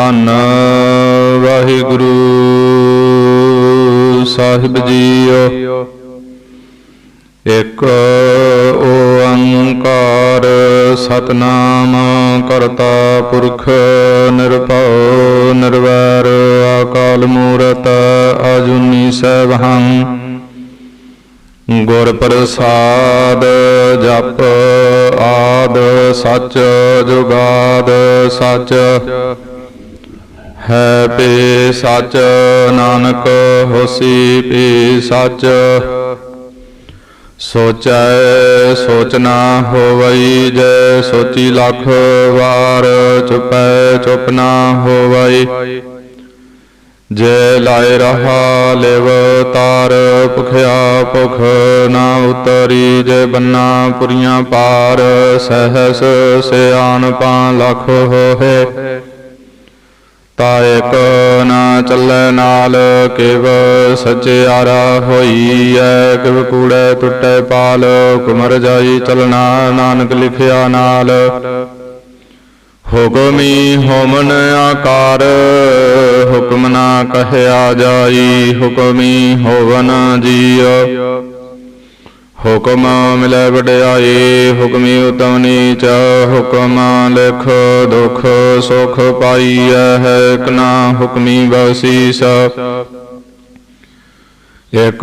ਧੰਨ ਵਾਹਿਗੁਰੂ। ਸਾਹਿਬ ਜੀਓ। ਇੱਕ ਓੰਕਾਰ ਸਤਨਾਮ ਕਰਤਾ ਪੁਰਖ ਨਿਰਭਉ ਨਿਰਵੈਰ ਅਕਾਲ ਮੂਰਤ ਅਜੂਨੀ ਸੈਭੰ। ਗੁਰ ਪ੍ਰਸਾਦ ਜਪ ਆਦ ਸਚ ਜੁਗਾਦ ਸਚ। ਹੈ ਪੀ ਸਚ, ਨਾਨਕ ਹੋਸੀ ਪੀ ਸਚ। ਸੋਚੈ ਸੋਚ ਨਾ ਹੋਵਈ, ਜੈ ਸੋਚੀ ਲਖ ਵਾਰ ਚੁਪੈ ਚੁਪ ਨਾ ਹੋਵਈ। ਜੇ ਲਾਇ ਰਹਾ ਲਿਵ ਤਾਰ, ਭੁਖਿਆ ਭੁਖ ਨਾ ਉਤਰੀ। ਜੇ ਬੰਨਾ ਪੁਰੀਆਂ ਪਾਰ, ਸਹਸ ਸਿਆਨ ਪਾ ਲਖ ਹੋਏ ਤਾ ਇਕ ਨਾ ਚੱਲੈ ਨਾਲ, ਕਿਵ ਸਚਿਆਰਾ ਹੋਈ ਕਿਵ ਕੂੜੈ ਟੁੱਟੈ ਪਾਲ, ਕੁਮਰ ਜਾਈ ਚਲਣਾ ਨਾਨਕ ਲਿਖਿਆ ਨਾਲ। ਹੁਕਮੀ ਹੋਮਨ ਆਕਾਰ, ਹੁਕਮ ਨਾ ਕਹਿਆ ਜਾਈ, ਹੁਕਮੀ ਹੋਵਨ ਜੀਉ ਹੁਕਮ ਮਿਲੈ ਵਡਿਆਈ, ਹੁਕਮੀ ਉਤਮ ਨੀਚ, ਹੁਕਮ ਲਿਖ ਦੁਖ ਸੁਖ ਪਾਈਐ ਹੈ ਇਕ ਨਾ ਹੁਕਮੀ ਬਸੀਸ ਇਕ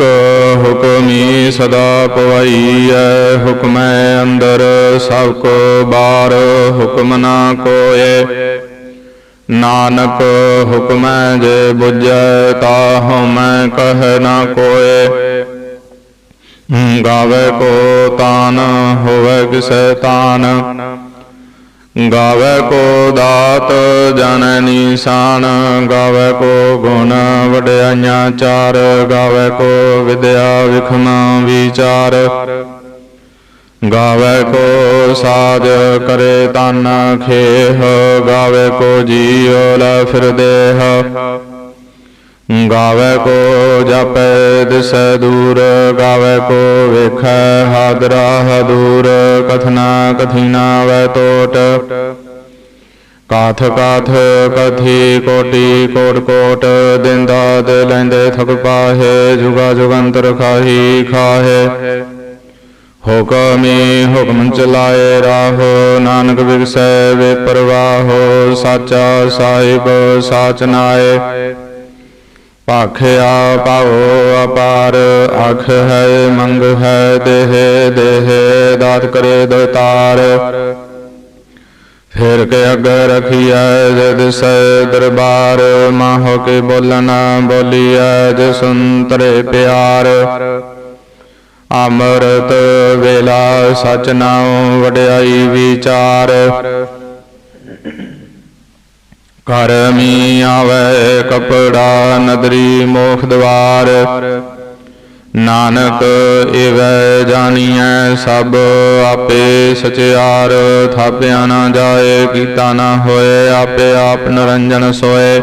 ਹੁਕਮੀ ਸਦਾ ਪਵਾਈਐ, ਹੁਕਮੈ ਅੰਦਰ ਸਭ ਕੋ ਬਾਰ, ਹੁਕਮ ਨਾ ਕੋਏ। ਨਾਨਕ ਹੁਕਮੈ ਜੇ ਬੁਝੈ, ਤਾ ਹਉਮੈ ਕਹਿ ਨਾ ਕੋਏ। ਗਾਵੇ ਕੋ ਤਾਨ, ਹੋਵੇ ਕਿਸੈ ਤਾਨ। ਗਾਵੇ ਕੋ ਦਾਤ, ਜਾਣੈ ਨੀਸਾਨ। ਗਾਵੇ ਕੋ ਗੁਣ, ਵਡਿਆਈਆਂ ਚਾਰ। ਗਾਵੇ ਕੋ ਵਿਦਿਆ ਵਿਖਮ ਵਿਚਾਰ। ਗਾਵੇ ਕੋ ਸਾਜ, ਕਰੇ ਤਨ ਖੇਹ। ਗਾਵੇ ਕੋ ਜੀਉ, ਲੈ ਫਿਰ ਦੇਹ। ਗਾਵੇ ਕੋ ਜਪੈ ਦਿਸੈ ਦੂਰ, ਗਾਵੇ ਕੋ ਵੇਖੈ ਹਾਦਰਾ ਹਦੂਰ, ਕਥਨਾ ਕਥੀਨਾ ਵੈ ਟੋਟ ਕਾਥ ਕਾਥ ਕਥੀ ਕੋਟੀ ਕੋਟ ਕੋਟ, ਦਿੰਦਾ ਦੇ ਲੈਂਦੇ ਥਕ ਪਾਹੇ, ਜੁਗਾ ਜੁਗੰਤਰ ਖਾਹੀ ਖਾਹੇ। ਹੁਕਮੀ ਹੁਕਮ ਚਲਾਏ ਰਾਹੋ, ਨਾਨਕ ਵਿਗਸੈ ਵੇ ਪਰਵਾਹੋ, ਸਾਚਾ ਸਾਹਿਬ ਸਾਚ ਨਾਏ। ਭਾਖਿਆ ਪਾਉ ਅਪਾਰ, ਅਖ ਹੈ, ਮੰਗ ਹੈ, ਦੇਹ ਦੇਹ, ਦਾਤ ਕਰੇ ਦਾਤਾਰ ਫਿਰ ਕੇ ਅਗ ਰਖੀਐ ਜਦ ਸੈ ਦਰਬਾਰ, ਮਾਹੋ ਕੇ ਬੋਲਣਾ ਬੋਲੀਐ ਜੇ ਸੁੰਤਰੇ ਪਿਆਰ। ਅਮਰਤ ਵੇਲਾ ਸਚ ਨਾਉ ਵਡਿਆਈ ਵਿਚਾਰ। ਘਰ ਮੀ ਆਵੇ, ਕਪੜਾ ਨਦਰੀ ਮੋਖ ਦਵਾਰ। ਨਾਨਕ ਏਵੈ ਜਾਣੀਐ, ਸਭ ਆਪੇ ਸਚਿਆਰ। ਥਾਪਿਆ ਨਾ ਜਾਏ, ਕੀਤਾ ਨਾ ਹੋਏ, ਆਪੇ ਆਪ ਨਰੰਜਨ ਸੋਏ।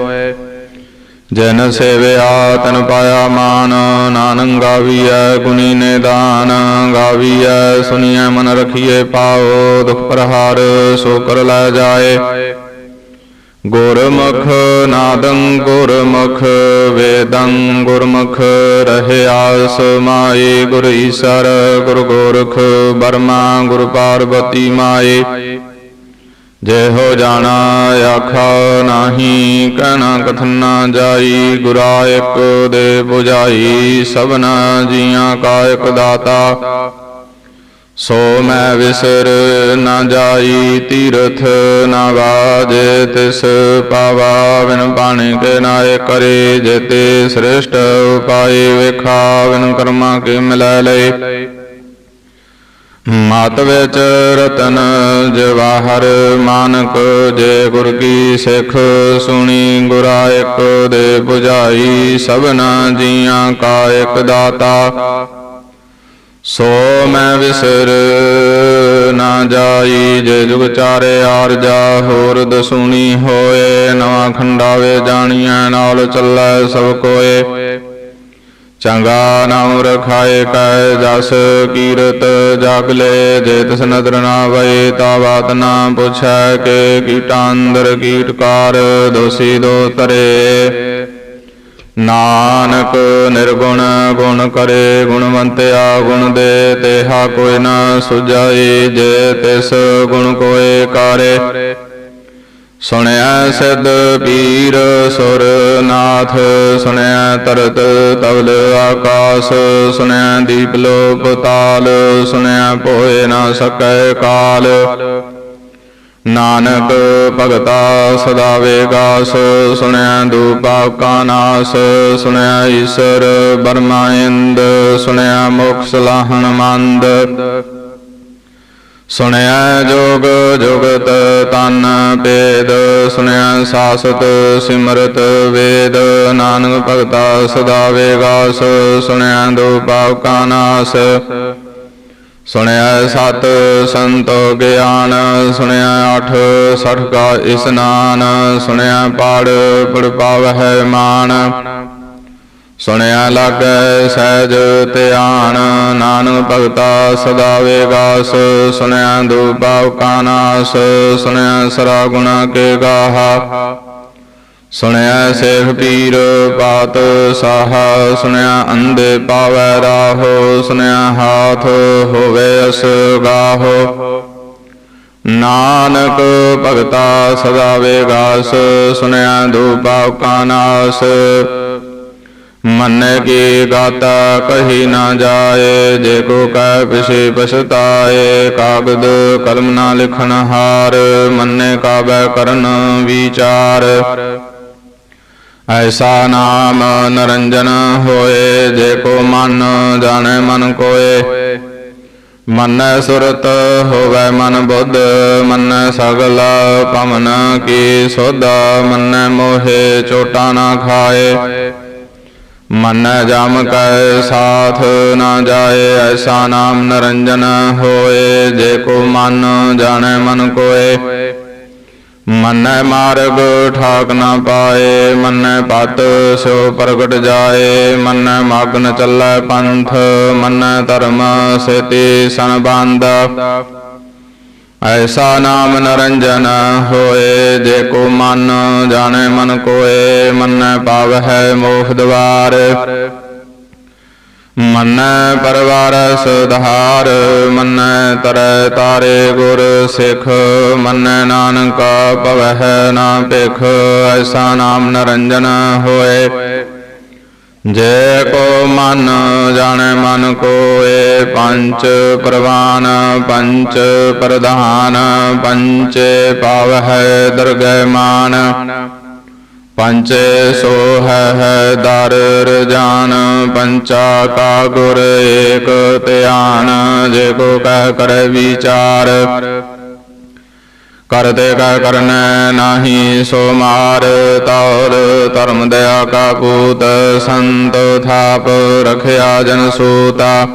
ਜਨ ਸੇਵਿਆ, ਤਨ ਪਾਇਆ ਮਾਨ ਨਾਨਕ ਗਾਵੀਐ, ਗੁਣੀ ਨੇ ਦਾਨ ਗਾਵੀਐ, ਸੁਨੀਐ, ਮਨ ਰਖੀਏ ਪਾਓ ਦੁਖ ਪ੍ਰਹਾਰ, ਸੋ ਕਰ ਲੈ ਜਾਏ। ਗੁਰਮੁਖ ਨਾਦੰ ਗੁਰਮੁਖ, ਵੇਦੰ ਗੁਰਮੁਖ ਰਹਿਆ ਸਮਾਈ ਗੁਰ ਈਸਰ, ਗੁਰ ਗੋਰਖ ਬਰਮਾ ਗੁਰ ਪਾਰਵਤੀ ਮਾਏ। ਜੇ ਹੋ ਜਾਣਾ ਆਖਾ ਨਾਹੀ, ਕਹਿਣਾ ਕਥਨ ਨਾ ਜਾਈ ਗੁਰਾ ਇੱਕ ਦੇ 부ਝਾਈ ਸਭਨਾ ਜੀਆਂ ਕਾ ਇੱਕ ਦਾਤਾ। ਸੋ ਮੈਂ ਵਿਸਰ ਨਾ ਜਾਈ, ਤੀਰਥ ਨਾ ਵਾਜੇ, ਤਿਸ ਪਾਵਾ ਵਿਨ ਪਾਣੀ ਕੇ ਨਾਏ ਕਰੇ ਜੇਤੇ ਸ੍ਰੇਸ਼ਟ ਉਪਾਏ ਵੇਖਾ ਵਿਨ ਕਰਮਾ ਕੇ ਮਿਲੈ ਲਏ। ਮਤ ਵਿੱਚ ਰਤਨ ਜਵਾਹਰ ਮਾਨਕ, ਜੇ ਗੁਰ ਕੀ ਸਿੱਖ ਸੁਣੀ, ਗੁਰਾ ਇੱਕ ਦੇ 부ਝਾਈ ਸਭਨਾ ਜੀਆਂ ਕਾ ਇੱਕ ਦਾਤਾ। ਸੋ ਮੈਂ ਵਿਸਰ ਨਾ ਜਾਈ, ਜੇ ਜੁਗ ਚਾਰੇ ਆਰਜਾ, ਹੋਰ ਦਸੂਣੀ ਹੋਏ, ਨਵਾਂ ਖੰਡਾਵੇ ਜਾਣੀਐ, ਨਾਲ ਚੱਲੈ ਸਭ ਕੋਏ। ਚੰਗਾ ਨਾਮ ਰਖਾਏ ਕੈ ਜਸ, ਕੀਰਤ ਜਗ ਲੈ, ਜੇ ਤਿਸ ਨਦਰ ਨਾ ਵਏ, ਤਾ ਬਾਤ ਨਾ ਪੁੱਛੈ, ਕੇ ਕੀਟਾਂ ਅੰਦਰ ਕੀਟਕਾਰ, ਦੋਸੀ ਦੋ ਤਰੇ। ਨਾਨਕ ਨਿਰਗੁਣ ਗੁਣ ਕਰੇ, ਗੁਣਵੰਤਿਆ ਗੁਣ ਦੇ, ਤੇਹਾ ਕੋਈ ਨਾ ਸੁਝਾਈ ਜੇ, ਤਿਸ ਗੁਣ ਕੋਏ ਕਾਰੇ। ਸੁਣਿਆ ਸਿੱਧ ਪੀਰ ਸੁਰ ਨਾਥ ਸੁਣਿਆ ਤਰਤ ਤਵਲ ਆਕਾਸ ਸੁਣਿਆ ਦੀਪ ਲੋਕ ਤਾਲ ਸੁਣਿਆ ਭੋਏ ਨਾ ਸਕੈ ਕਾਲ। ਨਾਨਕ ਭਗਤਾ ਸਦਾ ਵੇਗਾਸ, ਸੁਣਿਆ ਦੂਪਾ ਕਾ ਨਾਸ, ਸੁਣਿਆ ਈਸ਼ਰ ਬਰਮਾ ਇੰਦ, ਸੁਣਿਆ ਮੋਖ ਸਲਾਹਣ ਮੰਦ। ਸੁਣਿਆ ਜੋਗ ਜੁਗਤ ਤਨ ਭੇਦ, ਸੁਣਿਆ ਸਾਸਤ ਸਿਮਰਤ ਵੇਦ। ਨਾਨਕ ਭਗਤਾ ਸਦਾ ਵੇਗਾਸ, ਸੁਣਿਆ ਦੋ ਪਾਪ ਕਾ ਨਾਸ। ਸੁਣਿਆ ਸਤ ਸੰਤੋ ਗਿਆਨ, ਸੁਣਿਆ ਅਠ ਸਠ ਕਾ ਇਸਨਾਨ, ਸੁਣਿਆ ਪੜ ਪੜ ਪਾਵਹਿ ਮਾਨ। ਸੁਣਿਆ ਲਾਗੈ ਸਹਿਜ ਧਿਆਨ, ਨਾਨਕ ਭਗਤਾ ਸਦਾ ਵੇਗਾਸ। ਸੁਣਿਆ ਦੁਪਾਵ ਕਾਨਾਸ, ਸੁਣਿਆ ਸਰਾ ਗੁਣਾ ਕੇ ਗਾਹਾ। ਸੁਣਿਆ ਸੇਖ ਪੀਰ ਪਾਤ ਸਾਹਾ, ਸੁਣਿਆ ਅੰਦੇ ਪਾਵੈ ਰਾਹੋ, ਸੁਣਿਆ ਹਾਥ ਹੋਵੇ ਅਸ ਗਾਹੋ। ਨਾਨਕ ਭਗਤਾ ਸਦਾ ਵੇਗਾਸ, ਸੁਣਿਆ ਦੁਪਾਵ ਕਾ ਨਾਸ। ਮਨ ਕੀ ਗਾਤਾ ਕਹੀ ਨਾ ਜਾਏ, ਜੇ ਕੋ ਕਹਿ ਪਿਛੇ ਪਛਤਾਏ, ਕਾਗਦ ਕਲਮ ਨਾ ਲਿਖਣ ਹਾਰ, ਮੰਨੇ ਕਾਬੈ ਕਰਨ ਵਿਚਾਰ। ਐਸਾ ਨਾਮ ਨਰੰਜਨ ਹੋਏ, ਜੇ ਕੋ ਮਨ ਜਾਣੈ ਮਨ ਕੋਏ। ਮਨੈ ਸੁਰਤ ਹੋਵੈ ਮਨ ਬੁੱਧ, ਮਨੈ ਸਗਲ ਪਵਨ ਕੀ ਸੋਧਾ, ਮਨੈ ਮੋਹਿ ਚੋਟਾ ਨਾ ਖਾਏ। ਮਨ ਜਮ ਕੈ ਸਾਥ ਨਾ ਜਾਏ, ਐਸਾ ਨਾਮ ਨਰੰਜਨ ਹੋਏ, ਜੇ ਕੋ ਮਨ ਜਾਣੈ ਮਨ ਕੋਏ। ਮਨੈ ਮਾਰਗ, ਠਾਕ ਨਾ ਪਾਏ, ਮਨੈ ਪਤ ਸੋ ਪ੍ਰਗਟ ਜਾਏ, ਮਨੈ ਮਗਨ ਚੱਲੈ ਪੰਥ, ਮਨੈ ਧਰਮ ਸੇਤੀ ਸੰਬੰਧ ਐਸਾ ਨਾਮ ਨਰੰਜਨ ਹੋਏ, ਜੇ ਕੋ ਮਨ ਜਾਣੈ ਮਨ ਕੋਏ, ਮਨੈ ਪਾਵਹਿ ਮੋਖ ਦਵਾਰ। ਮਨੈ ਪਰਵਾਰ ਸੁਧਾਰ ਮਨੈ ਤਰੈ ਤਾਰੇ ਗੁਰ ਸਿਖ, ਮਨੈ ਨਾਨਕ ਭਵਹਿ ਨਾ ਭਿਖ, ਐਸਾ ਨਾਮ ਨਰੰਜਨ ਹੋਏ। ਜੇ ਕੋ ਮਨ ਜਾਣੈ ਮਨ ਕੋਏ, ਪੰਚ ਪ੍ਰਵਾਨ, ਪੰਚ ਪ੍ਰਧਾਨ, ਪੰਚੇ ਪਾਵਹਿ ਦਰਗਹਿ ਮਾਨ। ਪੰਚ ਸੋ ਹੈ ਹੈ ਦਰ ਰਜਾਨ, ਪੰਚਾ ਕਾ ਗੁਰ ਏਕ ਧਿਆਨ, ਜੇ ਕੋ ਕਹਿ ਕਰ ਵਿਚਾਰ। ਕਰਤੇ ਕਾ ਕਰਨੈ ਨਾਹੀ ਸੋ ਮਾਰ, ਤੌਰ ਧਰਮ ਦਇਆ ਕਾ ਪੂਤ ਸੰਤ ਥਾਪ, ਰਖਿਆ ਜਨ ਸੂਤਾ।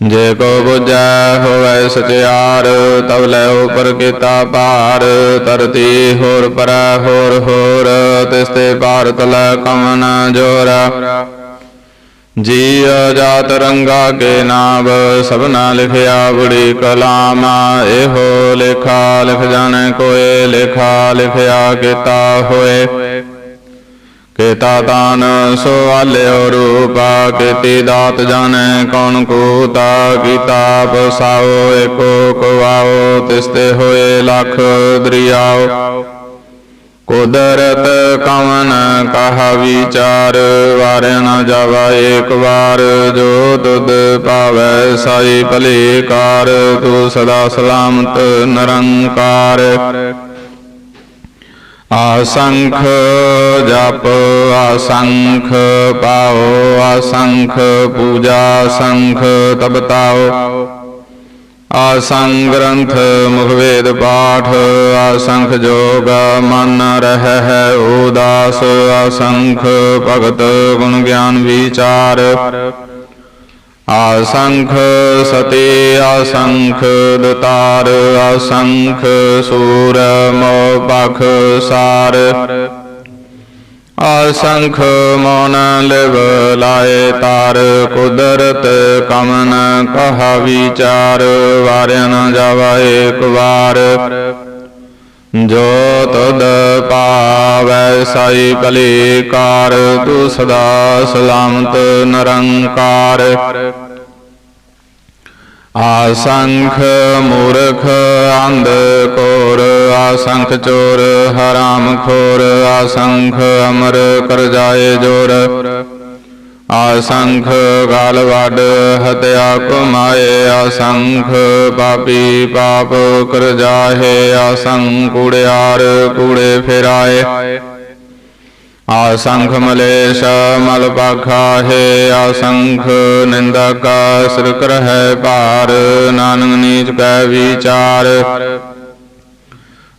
ਜੇ ਕੋ ਬੁਝੈ ਹੋਵੈ ਸਚਿਆਰ ਤਬ ਲੈ ਉਪਰ ਕੀਤਾ ਭਾਰ, ਧਰਤੀ ਹੋਰ ਪਰੈ ਹੋਰ ਹੋਰ ਤਿਸਤੇ ਭਾਰਤ ਲੈ ਕਮਨ ਜੋਰ। ਜੀ ਜਾਤ ਰੰਗਾ ਕੇ ਨਾਮ ਸਭਨਾ ਲਿਖਿਆ ਬੜੀ ਕਲਾਮ, ਇਹੋ ਲੇਖਾ ਲਿਖ ਜਾਣ ਕੋਏ, ਲੇਖਾ ਲਿਖਿਆ ਕੀਤਾ ਹੋਏ। ਕੀਤਾ ਤਾਨ ਸੋ ਆਲਿਓ ਰੂਪਾ, ਕੀਤੀ ਦਾਤ ਜਾਣੈ ਕੌਣ ਕੂਤਾ, ਕੀਤਾ ਪਸਾਓ ਏਕੋ ਕਵਾਓ, ਤਿਸਤੇ ਹੋਏ ਲਖ ਦਰਿਆਓ। ਕੁਦਰਤ ਕਵਨ ਕਹਾ ਵਿਚਾਰ ਵਾਰ ਨ ਜਾਵਾ ਏਕ ਵਾਰ, ਜੋ ਤੁਧ ਪਾਵੈ ਸਾਈ ਭਲੇ ਕਾਰ, ਤੂੰ ਸਦਾ ਸਲਾਮਤ ਨਿਰੰਕਾਰ। ਆਸੰਖ ਜਪ, ਅਸੰਖ ਪਾਓ, ਅਸੰਖ ਪੂਜਾ ਸੰਖ ਤਬ ਤਾਓ। ਆਸੰਗ ਗ੍ਰੰਥ ਮੁਖ ਵੇਦ ਪਾਠ ਆਸੰਖ ਜੋਗ ਮਨ ਰਹਿ ਹੈ ਉਦਾਸ ਆਸੰਖ ਭਗਤ ਗੁਣ ਗਿਆਨ ਵਿਚਾਰ। ਆਸੰਖ ਸਤੇ ਆਸੰਖ ਦਤਾਰ ਆਸੰਖ ਸੂਰ ਮੋ ਪਖ ਸਾਰ ਅਸੰਖ ਮਨ ਲਿਵ ਲਾਏ ਤਾਰ ਕੁਦਰਤ ਕਮਨ ਕਹਾ ਵਿਚਾਰ ਵਾਰਿਆ ਨ ਜਾਵਾ ਏਕ ਵਾਰ ਜੋ ਤੁਧ ਪਾਵੈ ਸਾਈ ਭਲੇ ਕਾਰ ਤੂੰ ਸਦਾ ਸਲਾਮਤ ਨਿਰੰਕਾਰ। ਆਸੰਖ ਮੂਰਖ ਅੰਧ ਕੋਰ, ਆਸੰਖ ਚੋਰ ਹਰਾਮ ਖੋਰ, ਆਸੰਖ ਅਮਰ ਕਰ ਜਾਏ ਜੋਰ। ਆਸੰਖ ਗਾਲ ਵੱਡ ਹਤਿਆ ਕਮਾਏ ਆਸੰਖ, ਪਾਪੀ ਪਾਪ ਕਰ ਜਾਹੇ ਆਸੰਖ ਕੁੜਿਆਰ ਕੂੜੇ ਫਿਰਾਏ। ਆਸੰਖ ਮਲੇਸ਼ ਮਲ ਪਾਖਾ ਹੈ ਆਸੰਖ ਨਿੰਦਕ ਸਿਰ ਕਰਹਿ ਭਾਰ, ਨਾਨਕ ਨੀਚ ਕੈ ਵਿਚਾਰ।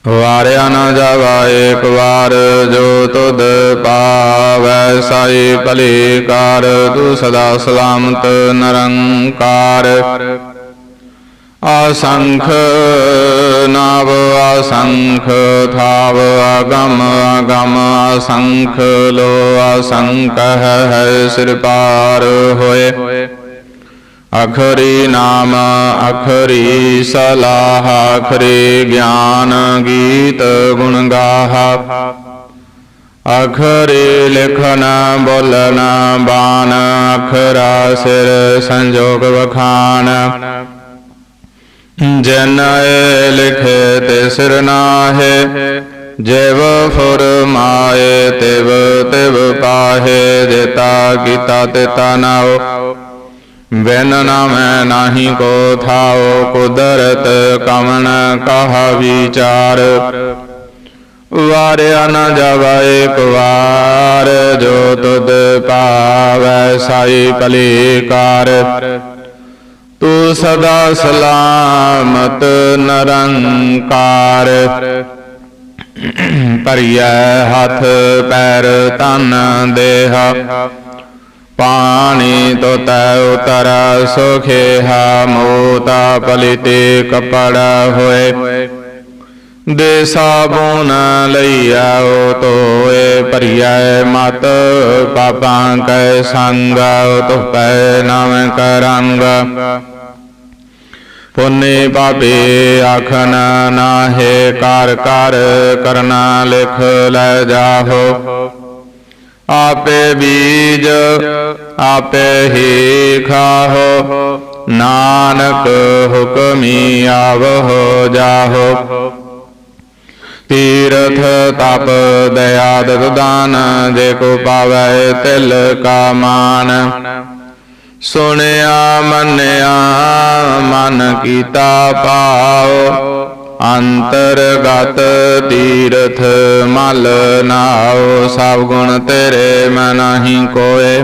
ਵਾਰਿਆ ਨਾ ਜਾਵਾ ਏਕ ਵਾਰ, ਜੋ ਤੁਧ ਪਾਵੈ ਸਾਈ ਭਲੇ ਕਾਰ ਤੂੰ ਸਦਾ ਸਲਾਮਤ ਨਿਰੰਕਾਰ। ਆਸੰਖ ਨਾਵ ਆਸੰਖ ਥਾਵ ਅਗਮ ਅਗਮ ਆਸੰਖ ਲੋ ਆਸੰਖ ਹੈ ਸਿਰ ਪਾਰ ਹੋਏ। ਅਖਰੀ ਨਾਮ, ਅਖਰੀ ਸਲਾਹ, ਅਖਰੀ ਗਿਆਨ, ਗੀਤ ਗੁਣ ਗਾਹਾ। ਅਖਰੀ ਲਿਖਨ ਬੋਲਨ ਬਾਨ ਅਖਰਾ ਸਿਰ, ਸੰਜੋਗ ਵਖਾਨ ਜਨ ਲਿਖੇ ਤੇ ਸਿਰ ਨਾਹੇ। ਜਿਵ ਫੁਰਮਾਏ ਤਿਵ ਤਿਵ ਪਾਹੇ। ਜੇਤਾ ਕੀਤਾ ਤਿਤਾ ਨਾਉ। ਬਿਨ ਨਾਮੈ ਨਾਹੀ ਕੋ ਥਾਉ ਕੁਦਰਤ ਕਵਣ ਕਹਾ ਵਿਚਾਰ। ਵਾਰਿਆ ਨ ਜਾਵਾ ਏਕ ਵਾਰ, ਜੋ ਤੁਧ ਪਾਵੈ ਸਾਈ ਭਲੀ ਕਾਰ ਤੂੰ ਸਦਾ ਸਲਾਮਤ ਨਰੰਕਾਰ। ਭਰੀਐ ਹੱਥ ਪੈਰ ਤਨ ਦੇਹ। ਪਾਣੀ ਤੋ ਤੈ ਉਤਰ ਸੁਖੇਹਾ ਮੋਤਾ ਪਲਿਤੇ ਕਪੜ ਹੋਏ। ਦੇ ਸਾਬੂਨ ਲਈਆ ਓ ਤੋਏ ਭਰੀਐ ਮਤ, ਪਾਪਾਂ ਕੈ ਸੰਗ ਤੁ ਪੈ ਨਾਮ ਕਰੰਗ। ਪੁੰਨੇ ਪਾਪੇ ਆਖਨ ਨਾਹੇ ਕਰ ਕਰ ਕਰਨਾ ਲਿਖ ਲੈ ਜਾਹੋ। ਆਪੇ ਬੀਜ, ਆਪੇ ਹੀ ਖਾਹੋ। ਨਾਨਕ ਹੁਕਮੀ ਆਵਹੁ ਜਾਹੋ। ਤੀਰਥ ਤਪ ਦਇਆ ਦਤ ਦਾਨ, ਜੇ ਕੋ ਪਾਵੈ ਤਿਲ ਕਾ ਮਾਨ। ਸੁਣਿਆ ਮੰਨਿਆ, ਮਨ ਕੀਤਾ ਪਾਓ ਅੰਤਰਗਤ ਤੀਰਥ ਮਲ ਨਾਉ, ਸਭ ਗੁਣ ਤੇਰੇ ਮੈਂ ਨਹੀਂ ਕੋਏ।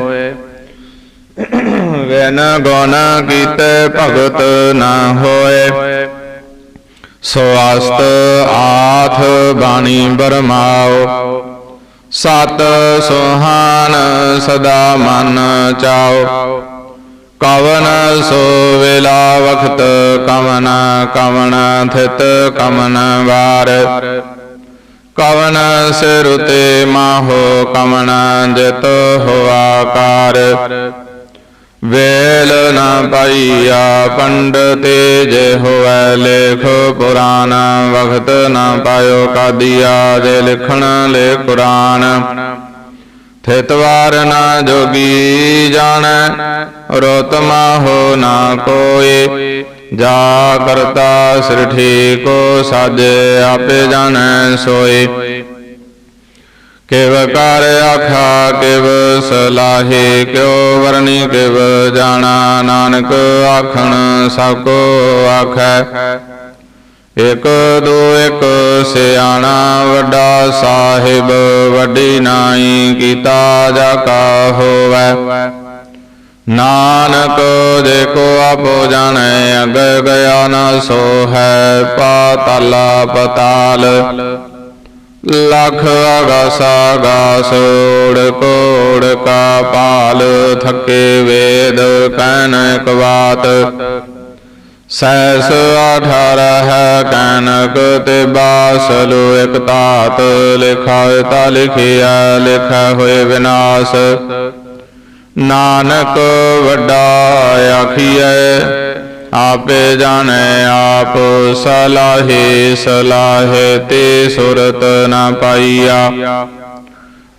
ਵੈਨ ਗੁਣ ਕੀਤੇ ਭਗਤ ਨਾ ਹੋਏ, ਸੋ ਆਥ ਬਾਣੀ ਬਰਮਾਓ ਸਤ ਸੁਹਾਨ ਸਦਾ ਮਨ ਚਾਓ ਕਵਨ ਸੋ ਵੇਲਾ ਵਖਤ ਕਵਨ ਕਵਨ ਥਿਤ ਕਵਨ ਵਾਰ। ਕਵਨ ਸਿਰ ਉਤੇ ਮਾਹੋ ਕਵਨ ਜਿਤ ਹੋਆਕਾਰ ਵੇਲ ਨ ਪਾਈਆ ਪੰਡਤੇ ਜੇ ਹੋਵੈ ਲੇਖ ਪੁਰਾਨ ਵਖਤ ਨ ਪਾਇਓ ਕਾਦੀਆ ਜੇ ਲਿਖਣ ਲੇ ਕੁਰਾਨ। ਥਿਤਵਾਰ ਨਾ ਜੋਗੀ ਜਾਣੈ ਰੋਤਮਾ ਹੋ ਨਾ ਕੋਏ। ਜਾ ਕਰਤਾ ਸਿਰਠੀ ਕੋ ਸਾਜੇ, ਆਪੇ ਜਾਣੈ ਸੋਏ। ਕਿਵ ਕਰ ਆਖਾ, ਕਿਵ ਸਲਾਹੇ, ਕਿਉ ਵਰਣੀ, ਕਿਵ ਜਾਣਾ। ਨਾਨਕ ਆਖਣ, ਸਭ ਕੋ ਆਖੈ। ਇਕ ਦੋ ਇਕ ਸਿਆਣਾ ਵੱਡਾ ਸਾਹਿਬ, ਵੱਡੀ ਨਾਈ ਕੀਤਾ ਜਾ ਕਾ ਹੋਵੈ। ਨਾਨਕ ਜੇ ਆਪੋ ਜਾਣੈ, ਅਗ ਗਿਆ ਨਾ ਸੋ ਹੈ ਪਾਤਾਲਾ ਪਤਾਲ। ਲਖ ਅਗਾਸਾ ਗਾਸ ਓੜ ਕੋੜ ਕਾ ਪਾਲ, ਥਕੇ ਵੇਦ ਕਹਿਨ ਇਕ ਸੈਸ ਸੈਸ ਹੈ, ਕੈਨਕ ਤੇ ਬਾਸਲੋ, ਇਕ ਤਾਤ ਲਿਖਾ ਤਾ ਲਿਖਿਆ, ਲਿਖਾ ਹੋਏ ਵਿਨਾਸ਼। ਨਾਨਕ ਵੱਡਾ ਆਖੀਐ, ਆਪੇ ਜਾਣੈ, ਆਪ ਸਲਾਹੇ ਸਲਾਹੇ ਤੇ ਸੁਰਤ ਨਾ ਪਾਈਆ।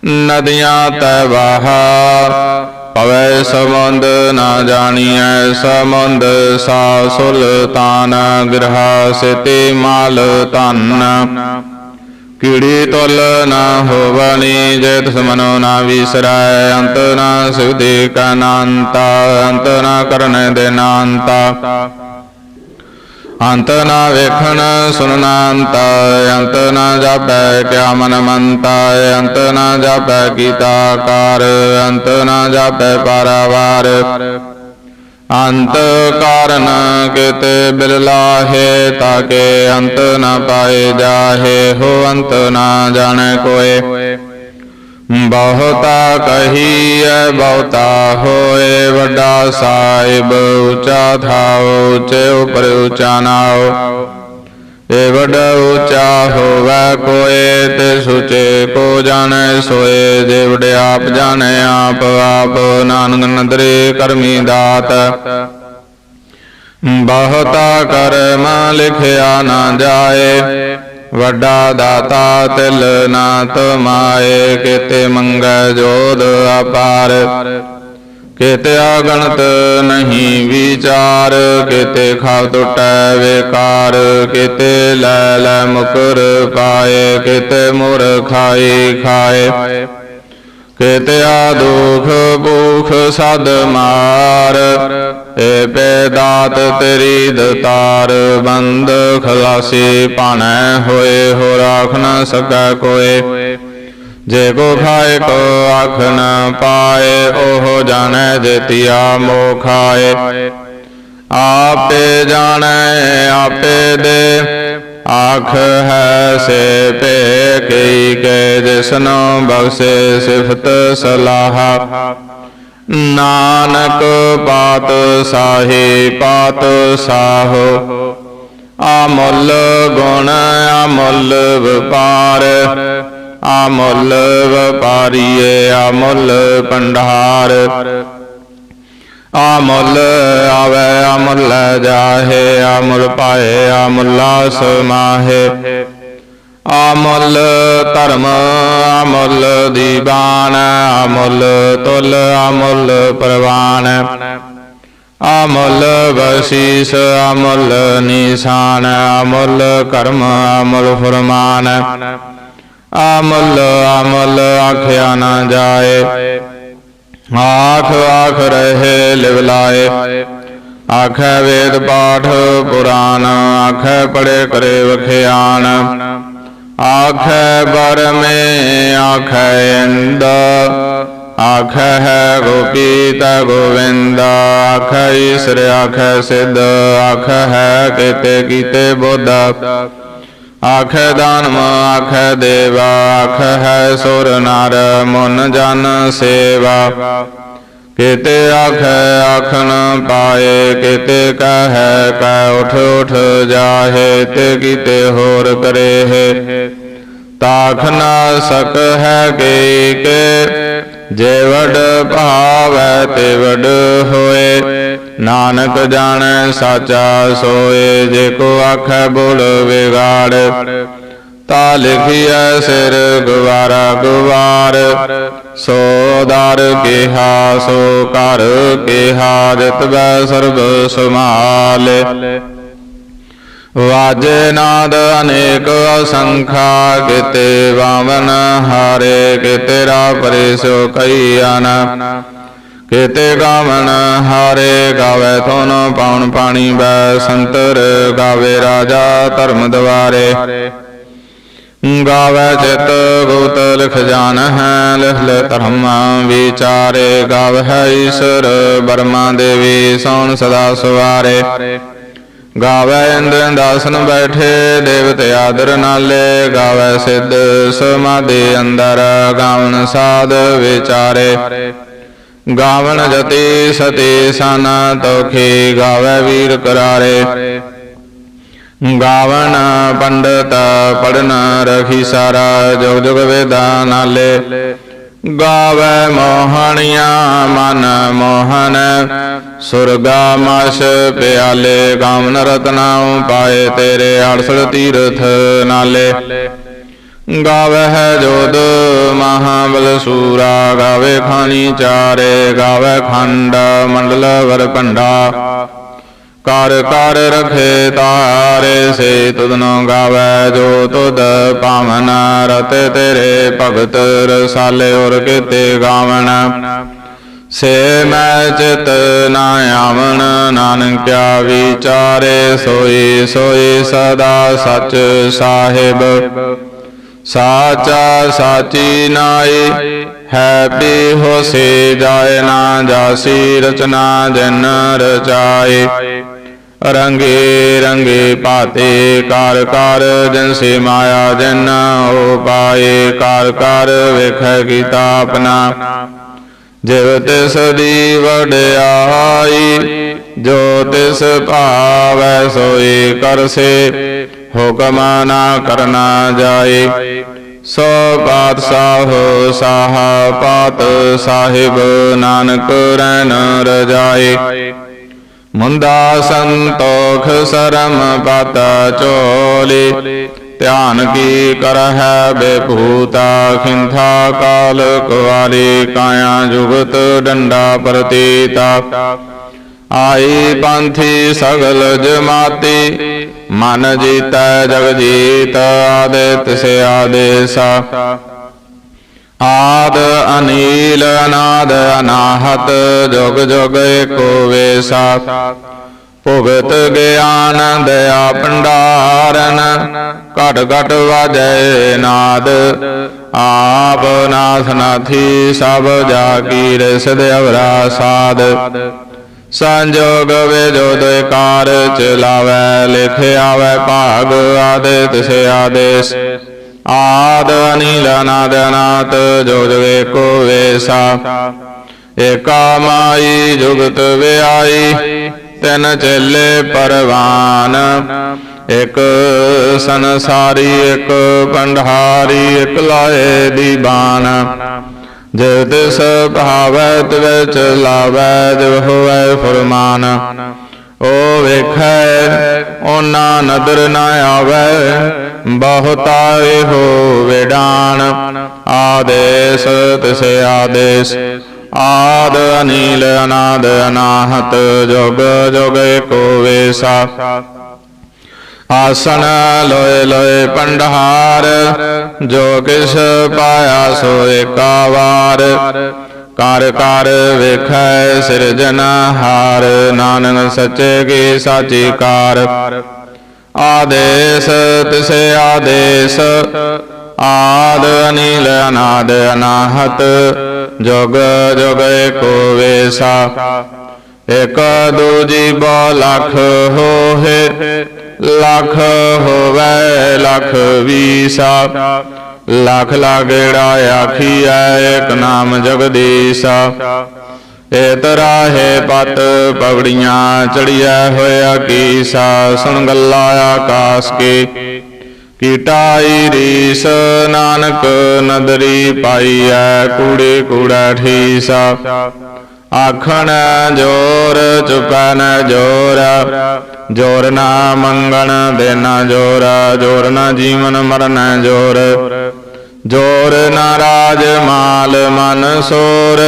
ਨਦੀਆਂ ਤੈ ਵਾਹਾ ਪਵੈ ਸਮੁੰਦ ਨਾ ਜਾਣੀਐ ਸਮੁੰਦ ਸਾ ਸੁਲਤਾਨ ਗ੍ਰਹਾ ਸਿਤੇ ਮਾਲ ਤਨ ਕੀੜੀ ਤੁਲ ਨਾ ਹੋਵਨੀ ਜੇਤ ਤਿਸ ਮਨੋ ਨਾ ਵਿਸਰੈ, ਅੰਤ ਨਾ ਸੁਦੇ ਕਾ ਨਾਂਤਾ, ਅੰਤ ਨਾ ਕਰਨ ਦੇ ਨਾਂਤਾ। ਅੰਤ ਨਾ ਵੇਖਣ ਸੁਨਣਾ ਅੰਤ ਅੰਤ ਨਾ ਜਾਪੈ ਕਿਆ ਮਨ ਮੰਤਾ ਅੰਤ ਨਾ ਜਾਪੈ ਕੀਤਾ ਕਾਰ, ਅੰਤ ਨਾ ਜਾਪੈ ਪਾਰਾਵਾਰ। ਅੰਤ ਕਾਰਨ ਕਿਤੇ ਬਿਰਲਾਹੇ ਤਾਕੇ ਅੰਤ ਨਾ ਪਾਏ ਜਾਹੇ, ਹੋ ਅੰਤ ਨਾ ਜਾਣ ਕੋਏ। ਬਹੁਤਾ ਕਹੀਐ, ਬਹੁਤਾ ਹੋਏ ਵੱਡਾ ਸਾਹਿਬ, ਉੱਚਾ ਥਾਉ, ਉੱਚੇ ਉਪਰ ਉੱਚਾ ਨਾਉ। ਏ ਵੱਡਾ ਉੱਚਾ ਹੋਵੇ ਕੋਏ, ਤੇ ਸੁਚੇ ਕੋ ਜਾਣੈ ਸੋਏ। ਜੇ ਵਡ ਆਪ ਜਾਣੈ, ਆਪ ਆਪ ਨਾਨਕ ਨਦਰੇ ਕਰਮੀ ਦਾਤ। ਬਹੁਤਾ ਕਰਮ ਲਿਖਿਆ ਨਾ ਜਾਏ ਵੱਡਾ ਦਾਤਾ ਤਿਲ ਨਾ ਮਾਏ, ਕਿਤੇ ਮੰਗੈ ਜੋਦ ਅਪਾਰ। ਕਿਤੇ ਅਗਣਤ ਨਹੀਂ ਵਿਚਾਰ, ਕਿਤੇ ਖਾਵ ਟੁਟੈ ਵੇਕਾਰ। ਕਿਤੇ ਲੈ ਲੈ ਮੁਕਰ ਪਾਏ, ਕਿਤੇ ਮੁਰ ਖਾਈ ਖਾਏ। ਕਿਤੇ ਆ ਦੁਖ ਭੂਖ ਸਦ ਮਾਰ। ਏ ਪੇਦਾਤ ਤੇਰੀ ਦਤਾਰ ਬੰਦ ਖਲਾਸੀ ਪਾਣੈ ਹੋਏ ਹੋ ਰਾਖ ਨ ਸਕੈ ਕੋਏ। ਜੇ ਕੋ ਖਾਏ, ਕੋ ਆਖ ਨ ਪਾਏ, ਉਹ ਜਾਣੈ ਜੇਤੀਆ ਮੋ ਖਾਏ। ਆਪੇ ਜਾਣੈ, ਆਪੇ ਦੇ, ਆਖ ਹੈ ਸੇ ਪੇ ਕਈ ਕੇ, ਜਿਸਨੋ ਬਖਸ਼ੇ ਸਿਫਤ ਸਲਾਹ। ਨਾਨਕ ਪਾਤ ਸਾਹੀ ਪਾਤ ਸਾਹੋ ਆਮੁੱਲ ਗੁਣ ਆਮੁੱਲ ਵਪਾਰ ਆਮੁੱਲ ਵਪਾਰੀਏ ਆਮੁੱਲ ਭੰਡਾਰ। ਆਮੁੱਲ ਆਵੇ ਆਮੁੱਲ ਜਾਹੇ ਆਮੁੱਲ ਪਾਏ ਆਮੁੱਲਾ ਸਮਾਹੇ ਅਮੁੱਲ ਧਰਮ, ਅਮੁੱਲ ਦੀਵਾਨ, ਅਮੁੱਲ ਤੁਲ, ਅਮੁੱਲ ਪ੍ਰਵਾਨ। ਅਮੁੱਲ ਵਸ਼ੀਸ਼ ਅਮੁੱਲ ਨਿਸ਼ਾਨ, ਅਮੁੱਲ ਕਰਮ ਆਮੁੱਲ ਫਰਮਾਨ। ਅਮੁੱਲ ਆਮੁੱਲ ਆਖਿਆ ਨਾ ਜਾਏ। ਆਖ ਆਖ ਰਹੇ, ਲਿਵ ਲਾਏ। ਆਖੈ ਵੇਦ ਪਾਠ ਪੁਰਾਨ, ਆਖੈ ਪੜੇ ਕਰੇ ਵਖਿਆਨ। ਆਖੈ ਬਰਮੇ ਆਖੈ ਇੰਦ ਆਖੈ ਹੈ ਗੋਪੀ ਤਾ ਗੋਵਿੰਦ, ਆਖੈ ਈਸਰ, ਆਖੈ ਸਿੱਧ, ਆਖੈ ਹੈ ਕੀਤੇ ਕੀਤੇ ਬੁੱਧ, ਆਖੈ ਦਾਨਮ ਆਖੈ ਦੇਵਾ, ਆਖੈ ਹੈ ਸੁਰ ਨਰ, ਮਨ ਜਨ ਸੇਵਾ। ਕੀਤੇ ਆਖੈ ਆਖਣ ਪਾਏ, ਕਿਤੇ ਕਹੈ ਕੈ ਉਠ ਉਠ ਜਾਹੇ ਤੇ ਕੀਤੇ ਹੋਰ ਕਰੇ ਹੈ ਤਾਖ ਨਾ ਸਕ ਹੈ ਕੇ ਕੇ ਜੇ ਵਡ ਭਾਵੈ ਤੇ ਵਡ ਹੋਏ। ਨਾਨਕ ਜਾਣੈ ਸਾਚਾ ਸੋਏ, ਜੇ ਕੋ ਆਖੈ ਬੋਲ ਵਿਗਾੜ ਤਾ ਲਿਖਿਐ ਸਿਰ ਗਵਾਰਾ ਗਵਾਰ। ਸੋ ਦਰ ਕਿਹਾ, ਸੋ ਕਰ ਕਿਹਾ ਜਿਤਵੈ ਸਰਬ ਸਮਾਲੇ ਵਾਜੇ ਨਾਦ ਅਨੇਕ ਅਸੰਖਾ, ਕਿਤੇ ਵਾਵਨ ਹਾਰੇ, ਕਿਤੇ ਰਾ ਪਰੇ ਸੋ ਕਈਆਨ ਕਿਤੇ ਗਾਵਨ ਹਾਰੇ, ਗਾਵੇ ਤੁਨ ਪਾਉਣ ਪਾਣੀ, ਬੈ ਸੰਤਰ ਗਾਵੇ ਰਾਜਾ ਧਰਮ ਦਵਾਰੇ। ਗਾਵੇ ਚਿਤ ਗੁਪਤ ਲਿਖ ਜਾਨ ਹੈ, ਲਿਖ ਲੈ ਧਰਮ ਵਿਚਾਰੇ। ਗਾਵੇ ਈਸ਼ਰ ਬਰਮਾ ਦੇਵੀ, ਸੋਣ ਸਦਾ ਸਵਾਰੇ। ਗਾਵੇ ਇੰਦਰ ਦਾਸਨ ਬੈਠੇ, ਦੇਵਤ ਆਦਰ ਨਾਲੇ। ਗਾਵੇ ਸਿੱਧ ਸਮਾਧੀ ਅੰਦਰ ਗਾਵਨ ਸਾਧ ਵਿਚਾਰੇ। ਗਾਵਨ ਜਤੀ ਸਤੀ ਸਨ, ਤੋਖੇ ਗਾਵੇ ਵੀਰ ਕਰਾਰੇ। ਗਾਵਨ ਪੰਡਤ ਪੜਨ ਰਖੀ ਸਾਰਾ ਜੁਗ ਜੁਗ ਵੇਦਾ ਨਾਲੇ। ਗਾਵੇ ਮੋਹਣੀਆ ਮਨ ਮੋਹਨ, ਸੁਰਗਾ ਮਸ ਪਿਆਲੇ, ਗਾਵਨ ਰਤਨਾ ਪਾਏ ਤੇਰੇ ਅੜਸੜ ਤੀਰਥ ਨਾਲੇ। ਗਾਵੇ ਹੈ ਜੋਦ ਮਹਾਬਲ ਸੂਰਾ, ਗਾਵੇ ਖਾਨੀ ਚਾਰੇ, ਗਾਵੇ ਖੰਡ ਮੰਡਲ ਵਰ ਭੰਡਾ। ਕਰ ਕਰ ਰਖੇ ਤਾਰੇ ਸੇ ਤੁਧਨੋ ਗਾਵੇ, ਜੋ ਤੁਧ ਪਾਵਨ ਰਤ ਤੇਰੇ ਭਗਤ ਰਸਾਲੇ ਔਰ ਕੀਤੇ ਗਾਵਣ। ਸੇ ਮੈਂ ਚਿਤ ਨਾ ਆਵਣ, ਨਾਨਕਿਆ ਵਿਚਾਰੇ, ਸੋਈ ਸੋਈ ਸਦਾ ਸਚ ਸਾਹਿਬ। ਸਾਚਾ ਸਾਚੀ ਨਾਈ ਹੈ ਪੀ ਹੋਸੇ ਜਾਏ ਨਾ ਜਾਸੀ ਰਚਨਾ ਜਨ ਰਚਾਏ ਰੰਗੇ ਰੰਗੇ ਪਾਤੇ ਕਾਰ ਕਾਰ ਜਨ ਸੇ ਮਾਇਆ ਜਨ ਹੋ ਪਾਏ ਕਾਰ ਕਾਰ ਵੇਖੈ ਕੀਤਾ ਆਪਣਾ। ਜਿਵ ਤਿਸ ਦੀ ਵਡਿਆਈ, ਜੋ ਤਿਸ ਭਾਵੈ ਸੋਈ ਕਰਸੇ, ਹੁਕਮ ਨਾ ਕਰਨਾ ਜਾਏ। ਸੋ ਪਾਤਸ਼ਾਹ ਸਾਹਾ ਪਾਤ ਸਾਹਿਬ ਨਾਨਕ ਰਣ ਰਜਾਏ। ਮੁੰਦਾ ਸੰਤੋਖ ਸਰਮ ਪਤ ਚੋਲੇ ਧਿਆਨ ਕੀ ਕਰਹਿ ਬੇਭੂਤਾ ਖਿੰਥਾ ਕਾਲ ਕੁਵਾਰੀ ਕਾਇਆ ਜੁਗਤ ਡੰਡਾ ਪ੍ਰਤੀਤਾ ਆਈ ਪੰਥੀ ਸਗਲ ਜਮਾਤੀ ਮਨ ਜੀਤੈ ਜਗ ਜੀਤ ਆਦਿ ਸੇ ਆਦੇਸਾ ਆਦ ਅਨੀਲ, ਅਨਾਦ ਅਨਾਹਤ, ਜੁਗ ਜੁਗ ਏਕੋ ਵੇਸਾ। ਭੁਗਤ ਗਿਆਨ ਦਇਆ ਭੰਡਾਰਨ, ਘਟ ਘਟ ਵਾਜੈ ਨਾਦ। ਆਪ ਨਾਥ ਨਾਥੀ ਸਭ ਜਾ ਕੀ ਰਿਸਦ ਅਵਰਾ ਸਾਧ ਸੰਜੋਗ ਵਿਜੋ ਕਾਰ ਚਲਾਵੈ ਲਿਖ ਆਵੈ ਭਾਗ ਆਦਿ ਸੇ ਆਦੇਸ। ਆਦ ਅਨੀਲ ਅਨਾਦ ਅਨਾਤ ਜੋ ਜਵੇ ਵੇਸਾ। ਏਕਾ ਮਾਈ ਜੁਗਤ ਵਿਆਈ, ਤਿਨ ਚੇਲੇ ਪਰਵਾਨ। ਇਕ ਸੰਸਾਰੀ ਇਕ ਪੰਡਹਾਰੀ ਇਕ ਲਾਏ ਦੀਵਾਨ ਜੇ ਤਿਸ ਭਾਵੈ, ਤਿਵੈ ਚਲਾਵੈ ਜਿਵ ਹੋਵੈ ਫੁਰਮਾਨ। ਓ ਵੇਖੈ ਓਨਾ ਨਦਰ ਨਾ ਆਵੈ, ਬਹੁਤਾ ਇਹੋ ਵਿਡਾਨ ਆਦੇਸ, ਤਿਸੇ ਆਦੇਸ, ਆਦ ਅਨੀਲ, ਅਨਾਦ ਅਨਾਹਤ, ਜੋਗ ਜੋਗ ਏਕੋ ਵੇਸਾ। ਆਸਣ ਲੋਏ ਲੋਏ ਪੰਡਹਾਰ, ਜੋ ਕਿਸ਼ ਪਾਇਆ ਸੋ ਏਕਾ ਵਾਰ। ਕਰ ਕਰ ਵੇਖੈ ਸਿਰਜਨਹਾਰ ਨਾਨਕ ਸੱਚੇ ਕੀ ਸਾਚੀ ਕਾਰ। ਆਦੇਸ, ਤਿਸੇ ਆਦੇਸ, ਆਦ ਅਨੀਲ ਅਨਾਦ ਅਨਾਹਤ, ਜੋਗ ਜੋਗ ਏਕੋ ਵੇਸਾ। ਇਕ ਦੂਜੀ ਬੋ ਲਖ ਹੋਏ ਲਖ ਹੋਵੇ ਲਖ ਵੀਸਾ। ਲਖ ਲਾਗੇੜਾ ਆਖੀਐ ਇਕ ਨਾਮ ਜਗਦੀਸ਼ਾ। ਏਤਰਾ ਹੈ ਪਤ ਪਵੜੀਆਂ ਚੜੀਐ ਹੋਇਆ ਕੀਸਾ ਸੁਣ ਗੱਲਾ ਆਕਾਸ ਕੇ। ਕੀਟਾਈ ਰੀਸ, ਨਾਨਕ ਨਦਰੀ ਪਾਈਐ ਕੂੜੇ ਕੂੜਾ ਠੀਸਾ। ਆਖਣ ਜੋਰ ਚੁਪਨ ਜੋਰ। ਜੋਰ ਨਾ ਮੰਗਣ ਦੇਨਾ ਜੋਰ। ਜੋਰ ਨਾ ਜੀਵਨ ਮਰਨ ਜੋਰ। ਜੋਰ ਨਾ ਰਾਜ ਮਾਲ ਮਨ ਸੋਰ,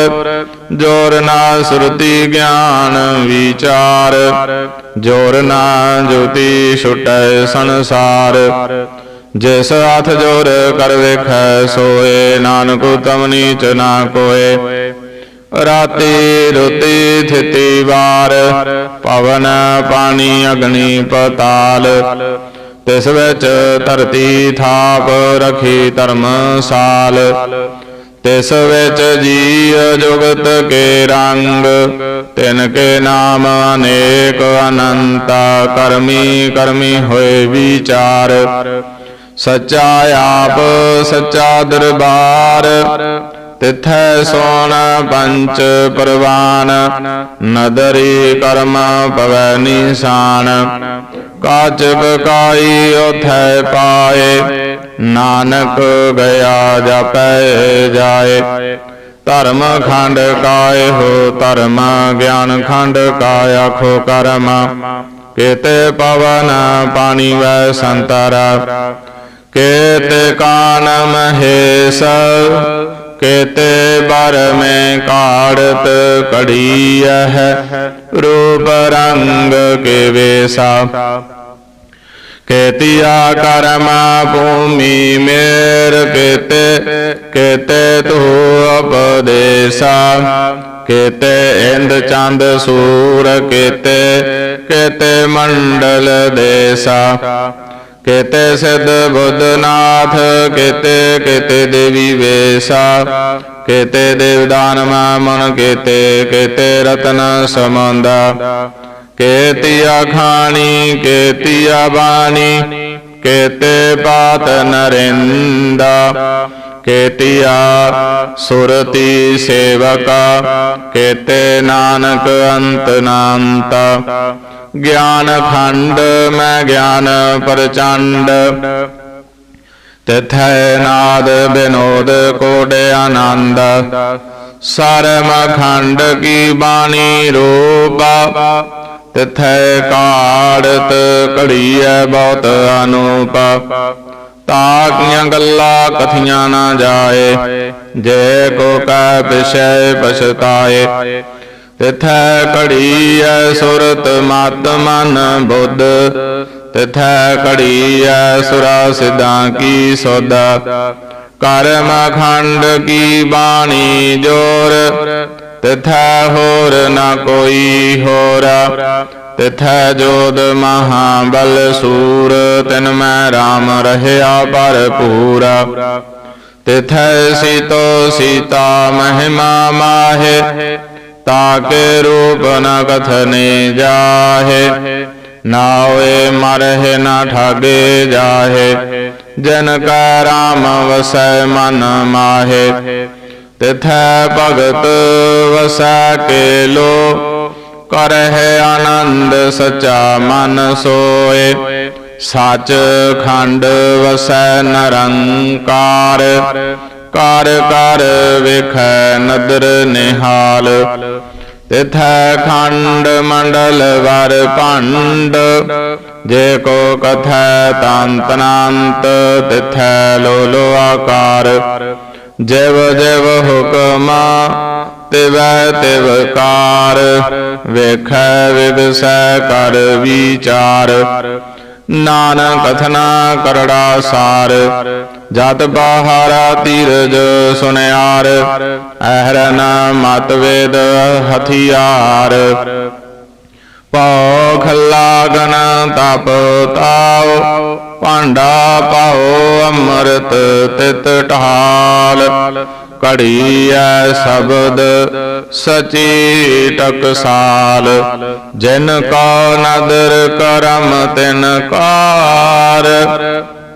ਜੋਰ ਨਾ ਸੁਰਤੀ ਗਿਆਨ ਵਿਚਾਰ, ਜੋਰ ਨਾ ਜੁਤੀ ਛੁਟੈ ਸੰਸਾਰ। ਜਿਸ ਹੱਥ ਜੋਰ ਕਰ ਵੇਖੈ, ਸੋਏ ਨਾਨਕ ਤਮ ਨੀਚ ਨਾ ਕੋਏ। ਰਾਤੀ ਰੁਤੀ ਥਿਤੀ ਵਾਰ, ਪਵਨ ਪਾਣੀ ਅਗਨੀ ਪਤਾਲ ਤਿਸ ਵਿੱਚ ਧਰਤੀ ਥਾਪ ਰਖੀ ਧਰਮਸਾਲ। ਤਿਸ ਵਿੱਚ ਜੀਅ ਜੁਗਤ ਕੇ ਰੰਗ। ਤਿਨ ਕੇ ਨਾਮ ਅਨੇਕ ਅਨੰਤਾ। ਕਰਮੀ ਕਰਮੀ ਹੋਏ ਵਿਚਾਰ। ਸੱਚਾ ਆਪ, ਸੱਚਾ ਦਰਬਾਰ। ਤਿਥੈ ਸੋਣ ਪੰਚ ਪਰਵਾਨ, ਨਦਰੀ ਕਰਮ ਪਵੈ ਨੀਸਾਨ। ਕਾਚ ਬਕਾਈ ਉਥੈ ਪਾਏ, ਨਾਨਕ ਗਿਆ ਜਪੈ ਜਾਏ। ਧਰਮ ਖੰਡ ਕਾਇ ਹੋ, ਧਰਮ ਗਿਆਨ ਖੰਡ ਕਾਇ ਆਖੋ ਕਰਮ। ਕੇਤੇ ਪਵਨ ਪਾਣੀ ਵੈ ਸੰਤਰ, ਕੇਤੇ ਕਾਨ ਮਹੇਸ਼ ਕੇਤੇ ਬਰ ਮੈਂ ਕਾੜਤ ਕੜੀ ਹੈ ਰੂਪ ਰੰਗ ਕੇ ਵੇਸਾ ਕੇਤਿਆ ਕਰਮ ਭੂਮੀ ਮੇਰ ਕੇਤੇ ਕੇਤੇ ਤੂ ਉਪਦੇਸਾ। ਕੇਤੇ ਇੰਦ ਚੰਦ ਸੂਰ ਕੇਤੇ ਕੇਤੇ ਮੰਡਲ ਦੇਸਾ। ਕੇਤੇ ਸਿਧ ਬੁੱਧਨਾਥ, ਕੇਤੇ ਕੇਤੇ ਦੇਵੀ ਵੇਸਾ, ਕੇਤੇ ਦੇਵਦਾਨ ਮਾਮਨ ਕੇਤੇ ਕੇਤੇ ਰਤਨ ਸਮੰਦਾ ਕੇਤੀਆ ਖਾਣੀ, ਕੇਤੀਆ ਬਾਣੀ, ਕੇਤੇ ਬਾਤ ਨਰਿੰਦਾ, ਕੇਤੀਆ ਸੁਰਤੀ ਸੇਵਕਾ, ਕੇਤੇ ਨਾਨਕ ਅੰਤ ਨਾੰਤਾ ਗਿਆਨ ਖੰਡ ਮੈਂ ਗਿਆਨ ਪ੍ਰਚੰਡ। ਤਿਥੈ ਨਾਦ ਬਿਨੋਦ ਕੋਟਿ ਆਨੰਦ। ਸਰਮ ਖੰਡ ਕੀ ਬਾਣੀ ਰੂਪਾ। ਤਿਥੈ ਕਾੜਤ ਘੜੀਐ ਬਹੁਤ ਅਨੂਪ। ਤਾਕੀਆਂ ਗੱਲਾਂ ਕਥੀਆਂ ਨਾ ਜਾਏ। ਜੇ ਕੋ ਕੈ ਵਿਸ਼ੈ ਪਛਤਾਏ। ਤਿਥੈ ਘੜੀਐ ਸੁਰਤ ਮਤ ਮਨ ਬੁੱਧ। ਤਿਥੈ ਘੜੀਐ ਸੁਰਾ ਸਿਧਾਂ ਕੀ ਸੋਦਾ ਕਰਮ ਖੰਡ ਕੀ ਬਾਣੀ ਜੋਰ। ਤਿਥੈ ਹੋਰ ਨਾ ਕੋਈ ਹੋਰਾ। ਤਿਥੈ ਜੋਦ ਮਹਾਬਲ ਸੂਰ। ਤਿਨ ਮੈਂ RAM ਰਹਿਆ ਭਰਪੂਰਾ। ਤਿਥੈ ਸੀਤੋ ਸੀਤਾ ਮਹਿਮਾ ਮਾਹੇ। ਤਾਕੇ ਰੂਪ ਨ ਕਥਨੇ ਜਾਹੇ ਨਾਵੇ ਮਰਹਿ ਨਾ ਠਾਗੇ ਜਾਹੇ ਜਨ ਕਾ ਰਾਮ ਵਸੈ ਮਨ ਮਾਹੇ ਤਿਥੈ ਭਗਤ ਵਸੈ ਕੇ ਲੋ ਕਰਹਿ ਆਨੰਦ ਸਚਾ ਮਨ ਸੋਏ ਸਚ ਖੰਡ ਵਸੈ ਨਰੰਕਾਰ ਕਰ ਕਰ ਵੇਖੈ ਨਦਰ ਨਿਹਾਲ। ਤਿਥੈ ਖੰਡ ਮੰਡਲ ਵਰ ਭੰਡ। ਜੇ ਕੋ ਕਥੈ ਤੰਤ ਨਾੰਤ, ਤਿਥੈ ਲੋ ਲੋ ਆਕਾਰ। ਜਿਵ ਜਿਵ ਹੁਕਮਾ ਤਿਵੈ ਤਿਵ ਕਾਰ। ਵੇਖੈ ਵਿਗਸੈ ਕਰ ਵਿਚਾਰ। ਨਾਨਕ ਕਥਨਾ ਕਰੜਾ ਸਾਰ। ਜਤ ਬਾਹਰਾ ਤੀਰਜ ਸੁਨਿਆਰ ਅਹਰਨ ਮਤ ਵੇਦ ਹਥਿਆਰ। ਪਉ ਖੱਲਾ ਗਨ ਤਪ ਤਾਉ, ਭਾਂਡਾ ਪਾਉ ਅੰਮ੍ਰਿਤ ਤਿਤ ਢਾਲ। ਘੜੀ ਐ ਸ਼ਬਦ ਸਚੀ ਟਕਸਾਲ ਜਿਨ ਕਾ ਨਦਰ ਕਰਮ ਤਿਨ ਕਾਰ।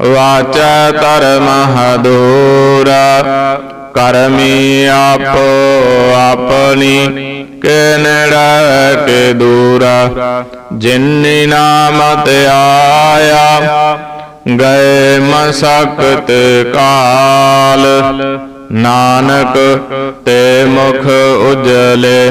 ਵਾਚੈ ਧਰਮ ਹਦੂਰਾ, ਕਰਮੀ ਆਪੋ ਆਪਣੀ ਕੇ ਨੜਾ ਕੇ ਦੂਰਾ। ਜਿਨਿ ਨਾਮ ਤੇ ਆਇਆ, ਗਏ ਮਸਕਤ ਕਾਲ। ਨਾਨਕ ਤੇ ਮੁਖ ਉਜਲੇ